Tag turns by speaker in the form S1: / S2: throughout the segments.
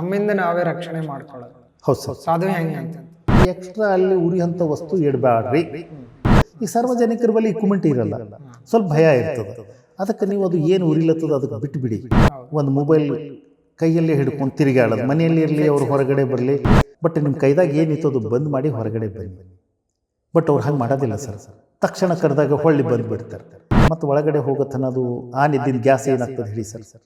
S1: ನಮ್ಮಿಂದ ನಾವೇ ರಕ್ಷಣೆ ಮಾಡ್ಕೊಳ್ಳೋದು.
S2: ಹೌದು ಸರ್.
S1: ಹೆಂಗೆ ಅಂತ.
S2: ಎಕ್ಸ್ಟ್ರಾ ಅಲ್ಲಿ ಉರಿಯಂಥ ವಸ್ತು ಇಡಬೇಡ್ರಿ ಈ ಸಾರ್ವಜನಿಕರ ಬಳಿ ಇಕ್ವಿಮೆಂಟ್ ಇರಲ್ಲ. ಸ್ವಲ್ಪ ಭಯ ಇರ್ತದೆ. ಅದಕ್ಕೆ ನೀವು ಅದು ಏನು ಉರಿಲತ್ತದ ಅದಕ್ಕೆ ಬಿಟ್ಟು ಬಿಡಿ ಒಂದು ಮೊಬೈಲ್ ಕೈಯಲ್ಲೇ ಹಿಡ್ಕೊಂಡು ತಿರುಗಾಡೋದು ಮನೆಯಲ್ಲಿ ಇರಲಿ ಅವ್ರು ಹೊರಗಡೆ ಬರಲಿ. ಬಟ್ ನಿಮ್ಮ ಕೈದಾಗ ಏನಿತ್ತು ಅದು ಬಂದ್ ಮಾಡಿ ಹೊರಗಡೆ ಬನ್ನಿ. ಬಟ್ ಅವ್ರು ಹಂಗೆ ಮಾಡೋದಿಲ್ಲ ಸರ್. ತಕ್ಷಣ ಕರೆದಾಗ ಹೊಳ್ಳಿ ಬಂದ್ಬಿಡ್ತಾರೆ. ಮತ್ತು ಒಳಗಡೆ ಹೋಗೋ ಅದು ಆ ನಿದ್ದಿನ ಗ್ಯಾಸ್ ಏನಾಗ್ತದೆ ಹೇಳಿ ಸರ್ ಸರ್.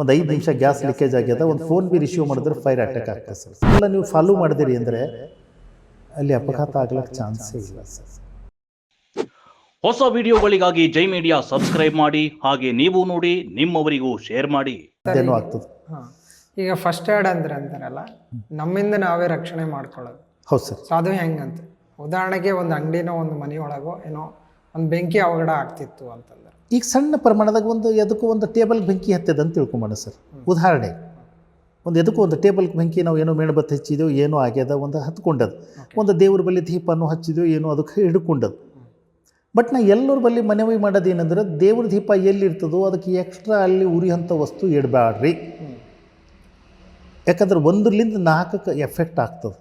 S2: ಒಂದು ಐದು ನಿಮಿಷ ಗ್ಯಾಸ್ ಲೀಕೇಜ್ ಆಗ್ಯದ ಒಂದು ಫೋನ್ ಬಿ ರಿಸೀವ್ ಮಾಡಿದ್ರೆ ಫೈರ್ ಅಟ್ಯಾಕ್ ಆಗ್ತದೆ. ಸರ್ ಎಲ್ಲ ನೀವು ಫಾಲೋ ಮಾಡಿದಿರಿ ಅಂದರೆ ಅಲ್ಲಿ ಅಪಘಾತ ಆಗ್ಲಿಕ್ಕೆ ಚಾನ್ಸ್ ಇಲ್ಲ. ಸರ್.
S3: ಹೊಸ ವಿಡಿಯೋಗಳಿಗಾಗಿ ಜೈ ಮೀಡಿಯಾ ಸಬ್ಸ್ಕ್ರೈಬ್ ಮಾಡಿ ಹಾಗೆ ನೀವು ನೋಡಿ ನಿಮ್ಮವರಿಗೂ ಶೇರ್ ಮಾಡಿ.
S2: ಅದೇನೋ ಆಗ್ತದೆ.
S1: ಈಗ ಫಸ್ಟ್ ಏಡ್ ಅಂದ್ರೆ ಅಂತಾರಲ್ಲ ನಮ್ಮಿಂದ ನಾವೇ ರಕ್ಷಣೆ ಮಾಡ್ಕೊಳ್ಳೋದು.
S2: ಹೌದು ಸರ್.
S1: ಸೊ ಅದು ಹೆಂಗಂತ? ಉದಾಹರಣೆಗೆ ಒಂದು ಅಂಗಡಿನೋ ಒಂದು ಮನೆಯೊಳಗೋ ಏನೋ ಒಂದು ಬೆಂಕಿ ಅವಘಡ ಆಗ್ತಿತ್ತು ಅಂತಂದ್ರೆ.
S2: ಈಗ ಸಣ್ಣ ಪ್ರಮಾಣದಾಗ ಒಂದು ಎದಕ್ಕೂ ಒಂದು ಟೇಬಲ್ ಬೆಂಕಿ ಹತ್ತದ ಅಂತ ತಿಳ್ಕೊಂಬೋಣ ಸರ್. ಉದಾಹರಣೆ ಒಂದು ಎದಕ್ಕೂ ಒಂದು ಟೇಬಲ್ ಬೆಂಕಿ ನಾವು ಏನೋ ಮೇಣಬತ್ತಿ ಹಚ್ಚಿದೆವು ಏನೋ ಆಗ್ಯದ ಒಂದು ಹತ್ಕೊಂಡದು. ಒಂದು ದೇವ್ರ ಬಳಿ ದೀಪನೂ ಹಚ್ಚಿದೆವು ಏನೋ ಅದಕ್ಕೆ ಹಿಡ್ಕೊಂಡದು. ಬಟ್ ನಾ ಎಲ್ಲರ ಬಳಿ ಮನವಿ ಮಾಡೋದು ಏನಂದ್ರೆ ದೇವ್ರ ದೀಪ ಎಲ್ಲಿರ್ತದೋ ಅದಕ್ಕೆ ಎಕ್ಸ್ಟ್ರಾ ಅಲ್ಲಿ ಉರಿಯಂಥ ವಸ್ತು ಇಡಬೇಡ್ರಿ ಯಾಕಂದ್ರೆ ಒಂದರಿಂದ ನಾಲ್ಕಕ್ಕೆ ಎಫೆಕ್ಟ್ ಆಗ್ತದೆ.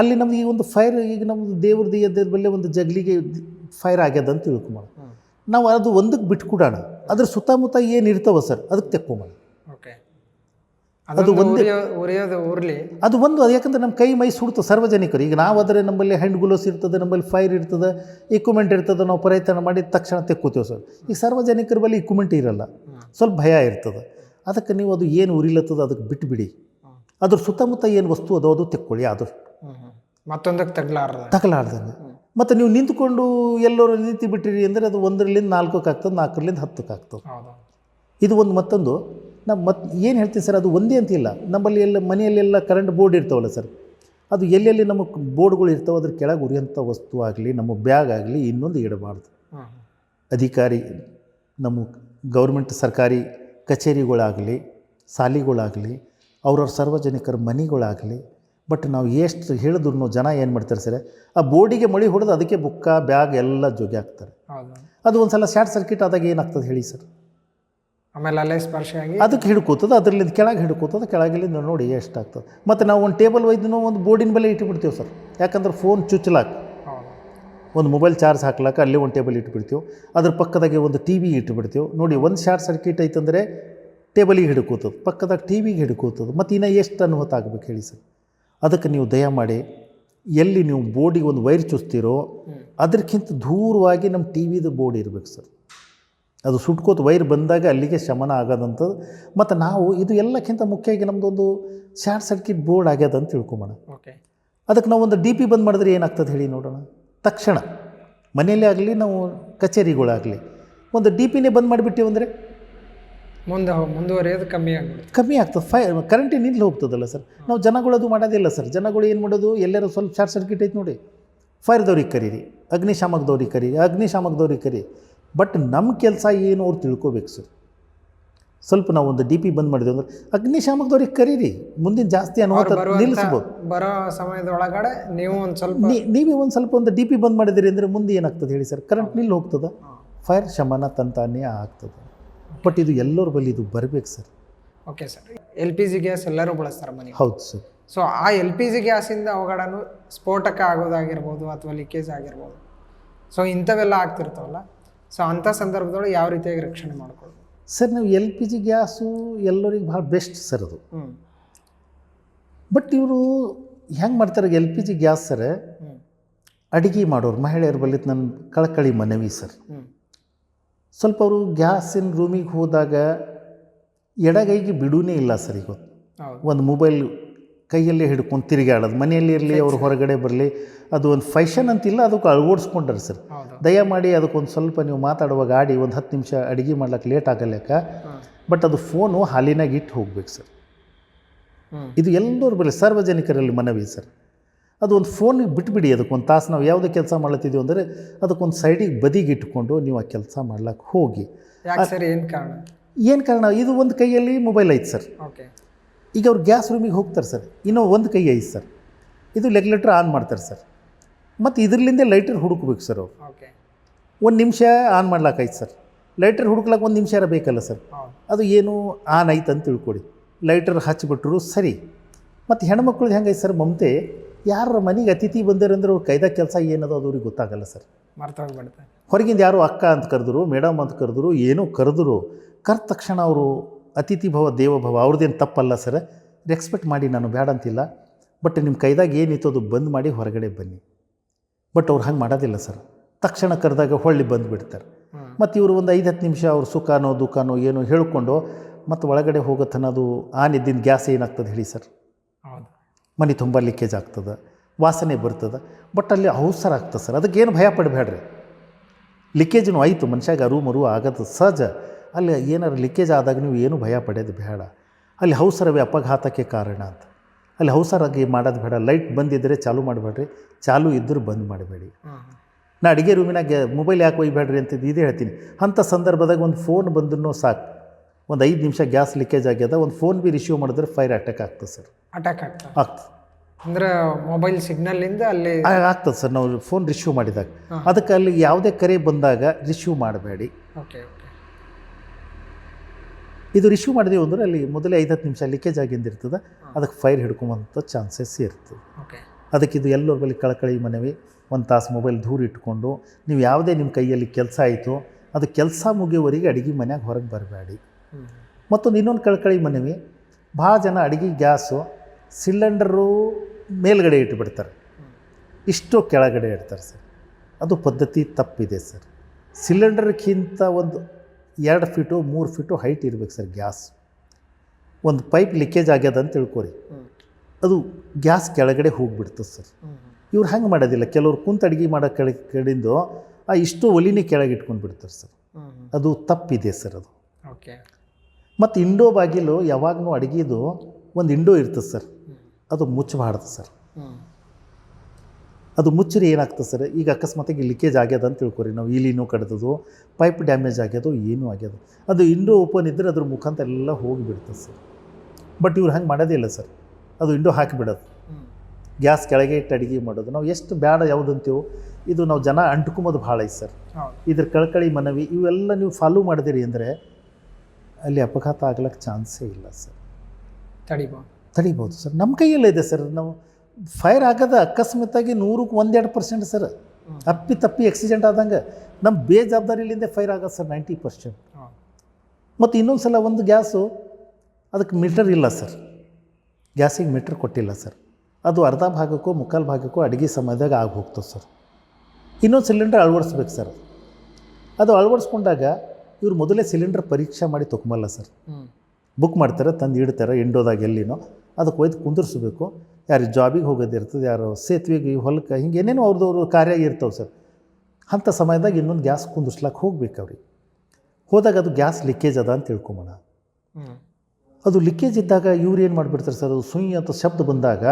S2: ಅಲ್ಲಿ ನಮ್ಗೆ ಈ ಒಂದು ಫೈರ್ ಈಗ ನಮ್ಮದು ದೇವ್ರದ್ದು ಎದ್ದ ಬಳಿ ಒಂದು ಜಗ್ಲಿಗೆ ಫೈರ್ ಆಗ್ಯದ ಅಂತ ತಿಳ್ಕೊಂಬೋಣ ನಾವು ಅದು ಒಂದಕ್ಕೆ ಬಿಟ್ಕೊಡೋಣ. ಅದ್ರ ಸುತ್ತಮುತ್ತ ಏನು ಇರ್ತಾವ ಸರ್? ಅದಕ್ಕೆ ತೆಕ್ಕೊಂಬೋಣ
S1: ಓಕೆ ಅದು ಒಂದೇ ಉರಿಯೋದು ಉರ್ಲಿ.
S2: ಅದು ಒಂದು ಅದು ಯಾಕಂದ್ರೆ ನಮ್ಮ ಕೈ ಮೈ ಸುಡ್ತದೆ ಸಾರ್ವಜನಿಕರು. ಈಗ ನಾವು ಆದರೆ ನಮ್ಮಲ್ಲಿ ಹ್ಯಾಂಡ್ ಗ್ಲೋಸ್ ಇರ್ತದೆ ನಮ್ಮಲ್ಲಿ ಫೈರ್ ಇರ್ತದೆ ಇಕ್ವಿಪ್ಮೆಂಟ್ ಇರ್ತದೆ ನಾವು ಪ್ರಯತ್ನ ಮಾಡಿದ ತಕ್ಷಣ ತೆಕ್ಕೋತೀವಿ ಸರ್. ಈಗ ಸಾರ್ವಜನಿಕರ ಬಳಿ ಇಕ್ವಿಪ್ಮೆಂಟ್ ಇರಲ್ಲ. ಸ್ವಲ್ಪ ಭಯ ಇರ್ತದೆ. ಅದಕ್ಕೆ ನೀವು ಅದು ಏನು ಉರಿಲತ್ತದ ಅದಕ್ಕೆ ಬಿಟ್ಬಿಡಿ. ಅದ್ರ ಸುತ್ತಮುತ್ತ ಏನು ವಸ್ತು ಅದೋ ಅದು ತೆಕ್ಕೊಳ್ಳಿ
S1: ಅದು. ಮತ್ತೊಂದಕ್ಕೆ ತಗಲಾರ್ದ
S2: ತಗಲಾರ್ದಂಗೆ. ಮತ್ತು ನೀವು ನಿಂತ್ಕೊಂಡು ಎಲ್ಲರೂ ನಿಂತು ಬಿಟ್ಟಿರಿ ಅಂದರೆ ಅದು ಒಂದರಲ್ಲಿಂದ ನಾಲ್ಕಕ್ಕೆ ಆಗ್ತದೆ ನಾಲ್ಕರಲ್ಲಿಂದ ಹತ್ತಕ್ಕೆ ಆಗ್ತದೆ. ಇದು ಒಂದು ಮತ್ತೊಂದು. ನಾವು ಮತ್ತೆ ಏನು ಹೇಳ್ತೀವಿ ಸರ್ ಅದು ಒಂದೇ ಅಂತಿಲ್ಲ ನಮ್ಮಲ್ಲಿ ಎಲ್ಲ ಮನೆಯಲ್ಲೆಲ್ಲ ಕರೆಂಟ್ ಬೋರ್ಡ್ ಇರ್ತಾವಲ್ಲ ಸರ್ ಅದು ಎಲ್ಲೆಲ್ಲಿ ನಮ್ಮ ಬೋರ್ಡ್ಗಳು ಇರ್ತಾವೆ ಅದ್ರ ಕೆಳಗೆ ಉರಿಯಂಥ ವಸ್ತು ಆಗಲಿ ನಮ್ಮ ಬ್ಯಾಗ್ ಆಗಲಿ ಇನ್ನೊಂದು ಇಡಬಾರ್ದು. ಅಧಿಕಾರಿ ನಮ್ಮ ಗೌರ್ಮೆಂಟ್ ಸರ್ಕಾರಿ ಕಚೇರಿಗಳಾಗಲಿ ಶಾಲೆಗಳಾಗಲಿ ಅವ್ರವ್ರ ಸಾರ್ವಜನಿಕರ ಮನೆಗಳಾಗಲಿ ಬಟ್ ನಾವು ಎಷ್ಟು ಹೇಳಿದ್ರು ಜನ ಏನು ಮಾಡ್ತಾರೆ ಸರ್? ಆ ಬೋರ್ಡಿಗೆ ಮಳಿ ಹೊಡೆದು ಅದಕ್ಕೆ ಬುಕ್ಕ ಬ್ಯಾಗ್ ಎಲ್ಲ ಜೋಗಿ ಹಾಕ್ತಾರೆ. ಅದು ಒಂದು ಸಲ ಶಾರ್ಟ್ ಸರ್ಕಿಟ್ ಆದಾಗ ಏನಾಗ್ತದೆ ಹೇಳಿ ಸರ್?
S1: ಆಮೇಲೆ ಅಲ್ಲೇ ಸ್ಪರ್ಶ ಆಗಿ
S2: ಅದಕ್ಕೆ ಹಿಡ್ಕೋತದ ಅದರಲ್ಲಿ ಕೆಳಗೆ ಹಿಡ್ಕೋತದ ಕೆಳಗಿಲಿಂದ ನೋಡಿ ಎಷ್ಟಾಗ್ತದೆ ಮತ್ತು ನಾವು ಒಂದು ಟೇಬಲ್ ಒಯ್ದು ಒಂದು ಬೋರ್ಡಿನ ಬೆಲೆ ಇಟ್ಬಿಡ್ತೀವಿ ಸರ್. ಯಾಕಂದ್ರೆ ಫೋನ್ ಚುಚ್ಚಲಾಕ. ಒಂದು ಮೊಬೈಲ್ ಚಾರ್ಜ್ ಹಾಕ್ಲಾಕ ಅಲ್ಲಿ ಒಂದು ಟೇಬಲ್ ಇಟ್ಬಿಡ್ತೀವಿ. ಅದ್ರ ಪಕ್ಕದಾಗೆ ಒಂದು ಟಿ ವಿ ಇಟ್ಬಿಡ್ತೀವಿ. ನೋಡಿ ಒಂದು ಶಾರ್ಟ್ ಸರ್ಕಿಟ್ ಐತಂದರೆ ಟೇಬಲಿಗೆ ಹಿಡ್ಕೋತದೆ ಪಕ್ಕದಾಗ ಟಿ ವಿಗೆ ಹಿಡ್ಕೋತದೆ. ಮತ್ತು ಇನ್ನೂ ಎಷ್ಟು ಅನುಭವ ಆಗ್ಬೇಕು ಹೇಳಿ ಸರ್? ಅದಕ್ಕೆ ನೀವು ದಯ ಮಾಡಿ ಎಲ್ಲಿ ನೀವು ಬೋರ್ಡಿಗೆ ಒಂದು ವೈರ್ ಚುಚ್ತೀರೋ ಅದಕ್ಕಿಂತ ದೂರವಾಗಿ ನಮ್ಮ ಟಿ ವಿದು ಬೋರ್ಡ್ ಇರಬೇಕು ಸರ್. ಅದು ಸುಟ್ಕೋತ ವೈರ್ ಬಂದಾಗ ಅಲ್ಲಿಗೆ ಶಮನ ಆಗೋದಂಥದ್ದು. ಮತ್ತು ನಾವು ಇದು ಎಲ್ಲಕ್ಕಿಂತ ಮುಖ್ಯವಾಗಿ ನಮ್ಮದೊಂದು ಶಾರ್ಟ್ ಸರ್ಕ್ಯೂಟ್ ಬೋರ್ಡ್ ಆಗ್ಯದ ಅಂತ ತಿಳ್ಕೊಂಬೋಣ.
S1: ಓಕೆ.
S2: ಅದಕ್ಕೆ ನಾವು ಒಂದು ಡಿ ಪಿ ಬಂದ್ ಮಾಡಿದ್ರೆ ಏನಾಗ್ತದೆ ಹೇಳಿ ನೋಡೋಣ. ತಕ್ಷಣ ಮನೆಯಲ್ಲೇ ಆಗಲಿ ನಾವು ಕಚೇರಿಗಳಾಗಲಿ ಒಂದು ಡಿ ಪಿನೇ ಬಂದ್ ಮಾಡಿಬಿಟ್ಟಿವಿ ಅಂದರೆ
S1: ಮುಂದೆ ಮುಂದುವರಿಯೋದು ಕಮ್ಮಿ ಆಗ್ಬಿಡುತ್ತೆ.
S2: ಕಮ್ಮಿ ಆಗ್ತದೆ. ಫೈ ಕರೆಂಟೇ ನಿಂತು ಹೋಗ್ತದಲ್ಲ ಸರ್? ನಾವು ಜನಗಳದು ಮಾಡೋದಿಲ್ಲ ಸರ್. ಜನಗಳು ಏನು ಮಾಡೋದು? ಎಲ್ಲರೂ ಸ್ವಲ್ಪ ಶಾರ್ಟ್ ಸರ್ಕ್ಯೂಟ್ ಐತೆ ನೋಡಿ. ಫೈರ್ದವ್ರಿಗೆ ಕರೀರಿ. ಅಗ್ನಿಶಾಮಕದವ್ರಿಗೆ ಕರೀರಿ. ಅಗ್ನಿಶಾಮಕದವ್ರಿಗೆ ಕರಿ ಬಟ್ ನಮ್ಮ ಕೆಲಸ ಏನು ಅವ್ರು ತಿಳ್ಕೋಬೇಕು ಸರ್? ಸ್ವಲ್ಪ ನಾವು ಒಂದು ಡಿ ಪಿ ಬಂದ್ ಮಾಡಿದ್ವಿ ಅಂದ್ರೆ ಅಗ್ನಿಶಾಮಕದವ್ರಿಗೆ ಕರೀರಿ. ಮುಂದಿನ ಜಾಸ್ತಿ ಅನುಭವ ನಿಲ್ಲಿಸ್ಬೋದು.
S1: ಬರೋ ಸಮಯದೊಳಗಡೆ ನೀವು ಒಂದು ಸ್ವಲ್ಪ
S2: ನೀವೇ ಒಂದು ಸ್ವಲ್ಪ ಒಂದು ಡಿ ಪಿ ಬಂದ್ ಮಾಡಿದಿರಿ ಅಂದರೆ ಮುಂದೆ ಏನಾಗ್ತದೆ ಹೇಳಿ ಸರ್? ಕರೆಂಟ್ ನಿಲ್ಲಿ ಹೋಗ್ತದೆ? ಫೈರ್ ಶಮನ ತಂತಾನೇ ಆಗ್ತದೆ. ಬಟ್ ಇದು ಎಲ್ಲರ ಬಳಿ ಇದು ಬರಬೇಕು sir.
S1: Okay sir L P G gas ಎಲ್ಲರೂ ಬಳಸ್ತಾರೆ ಮನೆ.
S2: ಹೌದು ಸರ್.
S1: ಸೊ ಆ ಎಲ್ ಪಿ ಜಿ ಗ್ಯಾಸಿಂದ ಅವಘಡನು ಸ್ಫೋಟಕ ಆಗೋದಾಗಿರ್ಬೋದು ಅಥವಾ ಲೀಕೇಜ್ ಆಗಿರ್ಬೋದು. ಸೊ ಇಂಥವೆಲ್ಲ ಆಗ್ತಿರ್ತಾವಲ್ಲ. ಸೊ ಅಂಥ ಸಂದರ್ಭದೊಳಗೆ ಯಾವ ರೀತಿಯಾಗಿ ರಕ್ಷಣೆ ಮಾಡ್ಕೊಳ್ಬೋದು
S2: ಸರ್ ನಾವು ಎಲ್ ಪಿ ಜಿ ಗ್ಯಾಸು ಎಲ್ಲರಿಗೆ ಭಾಳ ಬೆಸ್ಟ್ ಸರ್ ಅದು. ಬಟ್ ಇವರು ಹೆಂಗೆ ಮಾಡ್ತಾರೆ L P G gas sir ಅಡುಗೆ ಮಾಡೋರು ಮಹಿಳೆಯರ ಬಳಿ ನನ್ನ ಕಳಕಳಿ ಮನವಿ ಸರ್ ಸ್ವಲ್ಪ ಅವರು ಗ್ಯಾಸಿನ ರೂಮಿಗೆ ಹೋದಾಗ ಎಡಗೈಗೆ ಬಿಡೂನೇ ಇಲ್ಲ ಸರ್ ಇವತ್ತು ಒಂದು ಮೊಬೈಲ್ ಕೈಯಲ್ಲೇ ಹಿಡ್ಕೊಂಡು ತಿರುಗಾಡೋದು ಮನೆಯಲ್ಲಿ ಇರಲಿ ಅವ್ರು ಹೊರಗಡೆ ಬರಲಿ ಅದು ಒಂದು ಫೈಷನ್ ಅಂತಿಲ್ಲ ಅದಕ್ಕೆ ಅಳವಡಿಸ್ಕೊಂಡ್ರೆ ಸರ್. ದಯಮಾಡಿ ಅದಕ್ಕೊಂದು ಸ್ವಲ್ಪ ನೀವು ಮಾತಾಡುವಾಗ ಆಡಿ ಒಂದು ಹತ್ತು ನಿಮಿಷ ಅಡುಗೆ ಮಾಡ್ಲಿಕ್ಕೆ ಲೇಟ್ ಆಗಲ್ಯಾಕ ಬಟ್ ಅದು ಫೋನು ಹಾಲಿನಾಗ ಇಟ್ಟು ಹೋಗ್ಬೇಕು ಸರ್. ಇದು ಎಲ್ಲರ ಬಳಿ ಸಾರ್ವಜನಿಕರಲ್ಲಿ ಮನವಿ ಸರ್. ಅದು ಒಂದು ಫೋನಿಗೆ ಬಿಟ್ಬಿಡಿ ಅದಕ್ಕೆ ಒಂದು ತಾಸು ನಾವು ಯಾವುದೇ ಕೆಲಸ ಮಾಡ್ಲತ್ತಿದ್ದೀವಿ ಅಂದರೆ ಅದಕ್ಕೊಂದು ಸೈಡಿಗೆ ಬದಿಗೆ ಇಟ್ಕೊಂಡು ನೀವು ಆ ಕೆಲಸ ಮಾಡ್ಲಿಕ್ಕೆ ಹೋಗಿ.
S1: ಸರ್ ಏನು ಕಾರಣ?
S2: ಏನು ಕಾರಣ? ಇದು ಒಂದು ಕೈಯಲ್ಲಿ ಮೊಬೈಲ್ ಐತೆ ಸರ್.
S1: ಓಕೆ.
S2: ಈಗ ಅವ್ರು ಗ್ಯಾಸ್ ರೂಮಿಗೆ ಹೋಗ್ತಾರೆ ಸರ್. ಇನ್ನೂ ಒಂದು ಕೈ ಐತೆ ಸರ್. ಇದು ಲೆಗ್ಲೆಟ್ರ್ ಆನ್ ಮಾಡ್ತಾರೆ ಸರ್. ಮತ್ತು ಇದರಲ್ಲಿಂದೇ ಲೈಟರ್ ಹುಡುಕ್ಬೇಕು ಸರ್ ಅವ್ರು.
S1: ಓಕೆ.
S2: ಒಂದು ನಿಮಿಷ ಆನ್ ಮಾಡ್ಲಾಕೈತೆ ಸರ್. ಲೈಟರ್ ಹುಡುಕ್ಲಾಕ ಒಂದು ನಿಮಿಷ ಬೇಕಲ್ಲ ಸರ್. ಅದು ಏನು ಆನ್ ಐತೆ ಅಂತ ತಿಳ್ಕೊಡಿ. ಲೈಟರ್ ಹಚ್ಚಿಬಿಟ್ರು ಸರಿ. ಮತ್ತು ಹೆಣ್ಮಕ್ಳದ್ದು ಹೆಂಗೈತೆ ಸರ್ ಮಮತೆ? ಯಾರ ಮನೆಗೆ ಅತಿಥಿ ಬಂದಿರಂದ್ರೆ ಅವ್ರು ಕೈದಾಗ ಕೆಲಸ ಏನದು ಅದು ಅವ್ರಿಗೆ ಗೊತ್ತಾಗಲ್ಲ ಸರ್.
S1: ಮರ್ತೋಗ್ಬಿಡುತ್ತೆ
S2: ಹೊರಗಿಂದ ಯಾರು ಅಕ್ಕ ಅಂತ ಕರೆದ್ರು ಮೇಡಮ್ ಅಂತ ಕರೆದ್ರು ಏನೋ ಕರೆದ್ರು ಕರೆದ ತಕ್ಷಣ ಅವರು ಅತಿಥಿ ಭವ ದೇವಭವ ಅವ್ರದ್ದೇನು ತಪ್ಪಲ್ಲ ಸರ್. ರೆಕ್ಸ್ಪೆಕ್ಟ್ ಮಾಡಿ ನಾನು ಬೇಡ ಅಂತಿಲ್ಲ. ಬಟ್ ನಿಮ್ಮ ಕೈದಾಗ ಏನಿತ್ತು ಅದು ಬಂದ್ ಮಾಡಿ ಹೊರಗಡೆ ಬನ್ನಿ. ಬಟ್ ಅವ್ರು ಹಂಗೆ ಮಾಡೋದಿಲ್ಲ ಸರ್. ತಕ್ಷಣ ಕರೆದಾಗ ಹೊಳ್ಳಿ ಬಂದುಬಿಡ್ತಾರೆ. ಮತ್ತು ಇವರು ಒಂದು ಐದು ಹತ್ತು ನಿಮಿಷ ಅವ್ರ ಸುಖನೋ ದುಃಖನೋ ಏನೋ ಹೇಳ್ಕೊಂಡು ಮತ್ತು ಒಳಗಡೆ ಹೋಗೋತನದು ಆ ನಿದ್ದಿನ ಗ್ಯಾಸ್ ಏನಾಗ್ತದೆ ಹೇಳಿ ಸರ್. ಮನೆ ತುಂಬ ಲೀಕೇಜ್ ಆಗ್ತದೆ ವಾಸನೆ ಬರ್ತದೆ ಬಟ್ ಅಲ್ಲಿ ಅವಸರ ಆಗ್ತದೆ ಸರ್. ಅದಕ್ಕೇನು ಭಯ ಪಡಬೇಡ್ರಿ. ಲೀಕೇಜ್ನು ಆಯಿತು ಮನುಷ್ಯಾಗ ಅರು ಮರು ಆಗೋದು ಸಹಜ. ಅಲ್ಲಿ ಏನಾರು ಲೀಕೇಜ್ ಆದಾಗ ನೀವು ಏನು ಭಯ ಪಡೆಯೋದು ಬೇಡ. ಅಲ್ಲಿ ಅವಸರವೇ ಅಪಘಾತಕ್ಕೆ ಕಾರಣ ಅಂತ. ಅಲ್ಲಿ ಹೌಸರಾಗಿ ಮಾಡೋದು ಬೇಡ. ಲೈಟ್ ಬಂದಿದ್ದರೆ ಚಾಲು ಮಾಡಬೇಡ್ರಿ. ಚಾಲು ಇದ್ದರೂ ಬಂದ್ ಮಾಡಬೇಡಿ. ನಾ ಅಡುಗೆ ರೂಮಿನಾಗೆ ಮೊಬೈಲ್ ಯಾಕೆ ಒಯ್ಬೇಡ್ರಿ ಅಂತ ಇದು ಹೇಳ್ತೀನಿ. ಅಂಥ ಸಂದರ್ಭದಾಗ ಒಂದು ಫೋನ್ ಬಂದ್ರೂ ಸಾಕು. ಒಂದು ಐದು ನಿಮಿಷ ಗ್ಯಾಸ್ ಲೀಕೇಜ್ ಆಗ್ಯದ ಒಂದು ಫೋನ್ ಬಿ ರಿಸೀವ್ ಮಾಡಿದ್ರೆ ಫೈರ್ ಅಟ್ಯಾಕ್ ಆಗ್ತದೆ ಸರ್.
S1: ಅಟ್ಯಾಕ್ ಆಗ್ತದೆ.
S2: ಆಗ್ತದೆ.
S1: ಅಂದ್ರೆ ಮೊಬೈಲ್ ಸಿಗ್ನಲ್ಲಿಂದ ಅಲ್ಲಿ
S2: ಆಗ್ತದೆ ಸರ್ ನಾವು ಫೋನ್ ರಿಸೀವ್ ಮಾಡಿದಾಗ. ಅದಕ್ಕೆ ಅಲ್ಲಿ ಯಾವುದೇ ಕರೆ ಬಂದಾಗ ರಿಸೀವ್ ಮಾಡಬೇಡಿ.
S1: ಓಕೆ ಓಕೆ
S2: ಇದು ರಿಸೀವ್ ಮಾಡಿದೆವು ಅಂದ್ರೆ ಅಲ್ಲಿ ಮೊದಲೇ ಐದು ಹತ್ತು ನಿಮಿಷ ಲೀಕೇಜ್ ಆಗಿಂದಿರ್ತದೆ ಅದಕ್ಕೆ ಫೈರ್ ಹಿಡ್ಕೊಂಬಂಥ ಚಾನ್ಸಸ್ ಇರ್ತದೆ.
S1: ಓಕೆ
S2: ಅದಕ್ಕೆ ಇದು ಎಲ್ಲರ ಬಳಿ ಕಳಕಳಿ ಮನವಿ ಒಂದು ತಾಸು ಮೊಬೈಲ್ ದೂರ ಇಟ್ಕೊಂಡು ನೀವು ಯಾವುದೇ ನಿಮ್ಮ ಕೈಯಲ್ಲಿ ಕೆಲಸ ಆಯಿತು ಅದು ಕೆಲಸ ಮುಗಿಯುವವರೆಗೆ ಅಡುಗೆ ಮನೆಗೆ ಹೊರಗೆ ಬರಬೇಡಿ. ಮತ್ತೊಂದು ಇನ್ನೊಂದು ಕಳಕಳಿ ಮನವಿ ಭಾಳ ಜನ ಅಡುಗೆ ಗ್ಯಾಸು ಸಿಲಿಂಡರು ಮೇಲ್ಗಡೆ ಇಟ್ಬಿಡ್ತಾರೆ ಇಷ್ಟು ಕೆಳಗಡೆ ಇಡ್ತಾರೆ ಸರ್. ಅದು ಪದ್ಧತಿ ತಪ್ಪಿದೆ ಸರ್. ಸಿಲಿಂಡರ್ಗಿಂತ ಒಂದು ಎರಡು ಫೀಟು ಮೂರು ಫೀಟು ಹೈಟ್ ಇರಬೇಕು ಸರ್ ಗ್ಯಾಸ್. ಒಂದು ಪೈಪ್ ಲೀಕೇಜ್ ಆಗ್ಯದ ಅಂತ ತಿಳ್ಕೊರಿ. ಅದು ಗ್ಯಾಸ್ ಕೆಳಗಡೆ ಹೋಗ್ಬಿಡ್ತದೆ ಸರ್. ಇವ್ರು ಹಂಗೆ ಮಾಡೋದಿಲ್ಲ. ಕೆಲವ್ರು ಕುಂತ ಅಡುಗೆ ಮಾಡೋ ಕೆಳ ಕಡೆಯಿಂದ ಆ ಇಷ್ಟು ಒಲಿನೇ ಕೆಳಗೆ ಇಟ್ಕೊಂಡು ಬಿಡ್ತಾರೆ ಸರ್. ಅದು ತಪ್ಪಿದೆ ಸರ್ ಅದು.
S1: ಓಕೆ.
S2: ಮತ್ತು ಇಂಡೋ ಬಾಗಿಲು ಯಾವಾಗಲೂ ಅಡುಗೆದು ಒಂದು ಇಂಡೋ ಇರ್ತದೆ ಸರ್. ಅದು ಮುಚ್ಚಬಾರ್ದು ಸರ್. ಅದು ಮುಚ್ಚಿರಿ ಏನಾಗ್ತದೆ ಸರ್? ಈಗ ಅಕಸ್ಮಾತಾಗಿ ಲೀಕೇಜ್ ಆಗ್ಯದ ಅಂತ ತಿಳ್ಕೊರಿ. ನಾವು ಇಲಿನೂ ಕಡ್ದದು ಪೈಪ್ ಡ್ಯಾಮೇಜ್ ಆಗ್ಯದು ಏನೂ ಆಗ್ಯದ. ಅದು ಇಂಡೋ ಓಪನ್ ಇದ್ದರೆ ಅದ್ರ ಮುಖಾಂತರ ಎಲ್ಲ ಹೋಗಿಬಿಡ್ತದೆ ಸರ್. ಬಟ್ ಇವ್ರು ಹಂಗೆ ಮಾಡೋದೇ ಇಲ್ಲ ಸರ್. ಅದು ಇಂಡೋ ಹಾಕಿಬಿಡೋದು. ಗ್ಯಾಸ್ ಕೆಳಗೆ ಇಟ್ಟು ಅಡುಗೆ ಮಾಡೋದು. ನಾವು ಎಷ್ಟು ಬೇಡ ಯಾವುದು ಅಂತೀವೋ ಇದು ನಾವು ಜನ ಅಂಟ್ಕೊಂಬೋದು ಭಾಳ ಐತೆ ಸರ್. ಇದ್ರ ಕಳಕಳಿ ಮನವಿ ಇವೆಲ್ಲ ನೀವು ಫಾಲೋ ಮಾಡಿದಿರಿ ಅಂದರೆ ಅಲ್ಲಿ ಅಪಘಾತ ಆಗ್ಲಕ್ಕೆ ಚಾನ್ಸೇ ಇಲ್ಲ ಸರ್.
S1: ತಡಿಬೋದು.
S2: ತಡಿಬೋದು ಸರ್. ನಮ್ಮ ಕೈಯಲ್ಲೇ ಸರ್. ನಾವು ಫೈರ್ ಆಗೋದು ಅಕಸ್ಮಾತಾಗಿ ನೂರಕ್ಕೆ ಒಂದೆರಡು ಪರ್ಸೆಂಟ್ ಸರ್. ಅಪ್ಪಿ ತಪ್ಪಿ ಆಕ್ಸಿಡೆಂಟ್ ಆದಂಗೆ ನಮ್ಮ ಬೇಜವಾಬ್ದಾರಿಲಿಂದ ಫೈರ್ ಆಗೋದು ಸರ್ ನೈಂಟಿ ಪರ್ಸೆಂಟ್ ಮತ್ತು ಇನ್ನೊಂದು ಸಲ ಒಂದು ಗ್ಯಾಸು ಅದಕ್ಕೆ ಮೀಟರ್ ಇಲ್ಲ ಸರ್. ಗ್ಯಾಸಿಗೆ ಮೀಟ್ರ್ ಕೊಟ್ಟಿಲ್ಲ ಸರ್. ಅದು ಅರ್ಧ ಭಾಗಕ್ಕೂ ಮುಕ್ಕಾಲು ಭಾಗಕ್ಕೂ ಅಡುಗೆ ಸಮಯದಾಗ ಆಗಿ ಹೋಗ್ತದೆ ಸರ್. ಇನ್ನೊಂದು ಸಿಲಿಂಡರ್ ಅಳವಡಿಸ್ಬೇಕು ಸರ್. ಅದು ಅಳವಡಿಸ್ಕೊಂಡಾಗ ಇವ್ರು ಮೊದಲೇ ಸಿಲಿಂಡರ್ ಪರೀಕ್ಷೆ ಮಾಡಿ ತೊಗೊಂಬಲ್ಲ ಸರ್. ಬುಕ್ ಮಾಡ್ತಾರೆ ತಂದು ಇಡ್ತಾರೆ ಎಂಡೋದಾಗ ಎಲ್ಲಿನೋ. ಅದಕ್ಕೆ ಒಯ್ದು ಕುಂದಿರ್ಸ್ಬೇಕು. ಯಾರು ಜಾಬಿಗೆ ಹೋಗೋದಿರ್ತದೆ ಯಾರು ಸೇತುವೆಗೆ ಹೊಲಕ್ಕೆ ಹಿಂಗೆ ಏನೇನೋ ಅವ್ರ ಕಾರ್ಯ ಇರ್ತಾವೆ ಸರ್. ಅಂಥ ಸಮಯದಾಗ ಇನ್ನೊಂದು ಗ್ಯಾಸ್ ಕುಂದಿರ್ಸ್ಲಕ್ಕೆ ಹೋಗ್ಬೇಕು ಅವ್ರಿಗೆ. ಹೋದಾಗ ಅದು ಗ್ಯಾಸ್ ಲೀಕೇಜ್ ಅದ ಅಂತ ತಿಳ್ಕೊಂಬೋಣ. ಅದು ಲೀಕೇಜ್ ಇದ್ದಾಗ ಇವ್ರು ಏನು ಮಾಡಿಬಿಡ್ತಾರೆ ಸರ್ ಅದು ಸುಯ್ ಅಂತ ಶಬ್ದ ಬಂದಾಗ